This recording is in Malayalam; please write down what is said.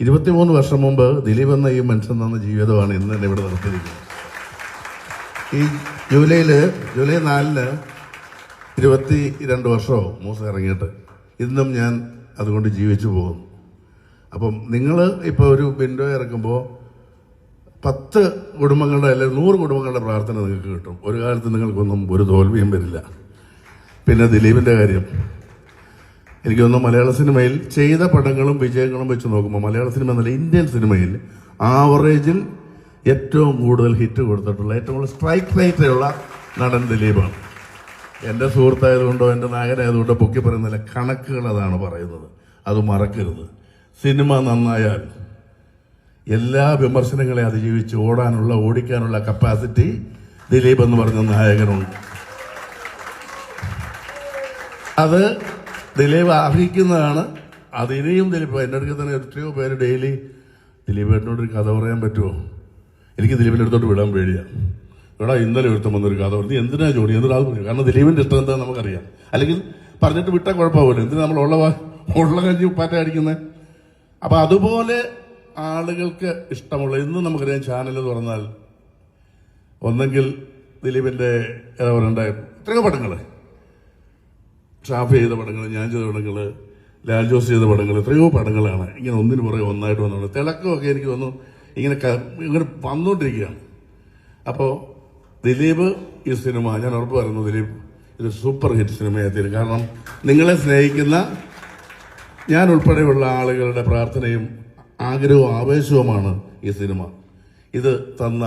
ഇരുപത്തിമൂന്ന് വർഷം മുമ്പ് ദിലീപ് എന്ന ഈ മനുഷ്യൻ തന്ന ജീവിതമാണ് ഇന്ന് എന്നെ ഇവിടെ നിർത്തിയിരിക്കുന്നത്. ഈ ജൂലൈയിൽ ജൂലൈ നാലിന് ഇരുപത്തി രണ്ട് വർഷമോ മൂസ ഇറങ്ങിയിട്ട് ഇന്നും ഞാൻ അതുകൊണ്ട് ജീവിച്ചു പോകുന്നു. അപ്പം നിങ്ങൾ ഇപ്പോൾ ഒരു വിൻഡോ ഇറക്കുമ്പോൾ പത്ത് കുടുംബങ്ങളുടെ അല്ലെങ്കിൽ നൂറ് കുടുംബങ്ങളുടെ പ്രാർത്ഥന നിങ്ങൾക്ക് കിട്ടും. ഒരു കാലത്ത് നിങ്ങൾക്കൊന്നും ഒരു തോൽവിയും വരില്ല. പിന്നെ ദിലീപിന്റെ കാര്യം. എനിക്ക് തോന്നുന്നു മലയാള സിനിമയിൽ ചെയ്ത പടങ്ങളും വിജയങ്ങളും വെച്ച് നോക്കുമ്പോൾ മലയാള സിനിമ എന്നല്ല ഇന്ത്യൻ സിനിമയിൽ ആവറേജിൽ ഏറ്റവും കൂടുതൽ ഹിറ്റ് കൊടുത്തിട്ടുള്ള ഏറ്റവും കൂടുതൽ സ്ട്രൈക്ക് റേറ്റുള്ള നടൻ ദിലീപാണ്. എന്റെ സുഹൃത്തായതുകൊണ്ടോ എന്റെ നായകനായതുകൊണ്ടോ പൊക്കി പറയുന്നില്ല കണക്കുകൾ അതാണ് പറയുന്നത്. അത് മറക്കരുത്. സിനിമ നന്നായാൽ എല്ലാ വിമർശനങ്ങളെ അതിജീവിച്ച് ഓടാനുള്ള ഓടിക്കാനുള്ള കപ്പാസിറ്റി ദിലീപ് എന്ന് പറഞ്ഞ നായകനുണ്ട്. അത് ദിലീപ് ആഗ്രഹിക്കുന്നതാണ്. അത് ഇനിയും ദിലീപ്. എന്റെ അടുത്ത് തന്നെ എത്രയോ പേര് ഡെയിലി ദിലീപ് എന്നോട് ഒരു കഥ പറയാൻ പറ്റുമോ എനിക്ക് ദിലീപിന്റെ അടുത്തോട്ട് വിടാൻ പേടിയാണ് എടാ ഇന്നലെ ഒരുത്തം വന്നൊരു കഥ പറഞ്ഞു. എന്തിനാ ജോലി എന്തിനാ പറഞ്ഞു. കാരണം ദിലീപിന്റെ ഇഷ്ടം എന്താ നമുക്കറിയാം. അല്ലെങ്കിൽ പറഞ്ഞിട്ട് വിട്ടാൽ കുഴപ്പമാവില്ല. എന്തിനാ നമ്മൾ ഉള്ള ഉള്ള കഞ്ഞി ഉപ്പാറ്റ അടിക്കുന്നത് അപ്പം അതുപോലെ ആളുകൾക്ക് ഇഷ്ടമുള്ള ഇന്ന് നമുക്കറിയാം ചാനൽ തുറന്നാൽ ഒന്നെങ്കിൽ ദിലീപിന്റെ ഏതാ പറയണ്ടേ എത്രയോ പടങ്ങൾ. ഷാഫ് ചെയ്ത പടങ്ങൾ ഞാൻ ചെയ്ത പടങ്ങൾ ലാൽ ജോസ് ചെയ്ത പടങ്ങൾ എത്രയോ പടങ്ങളാണ്. ഇങ്ങനെ ഒന്നിനു പുറകെ ഒന്നായിട്ട് വന്നുകൊണ്ട് തിളക്കമൊക്കെ എനിക്ക് തോന്നുന്നു ഇങ്ങനെ ഇങ്ങനെ വന്നുകൊണ്ടിരിക്കുകയാണ് അപ്പോൾ ദിലീപ് ഈ സിനിമ ഞാൻ ഉറപ്പ് പറയുന്നു ദിലീപ് ഇത് സൂപ്പർ ഹിറ്റ് സിനിമയായി തീരും. കാരണം നിങ്ങളെ സ്നേഹിക്കുന്ന ഞാൻ ഉൾപ്പെടെയുള്ള ആളുകളുടെ പ്രാർത്ഥനയും ആഗ്രഹവും ആവേശവുമാണ് ഈ സിനിമ. ഇത് തന്ന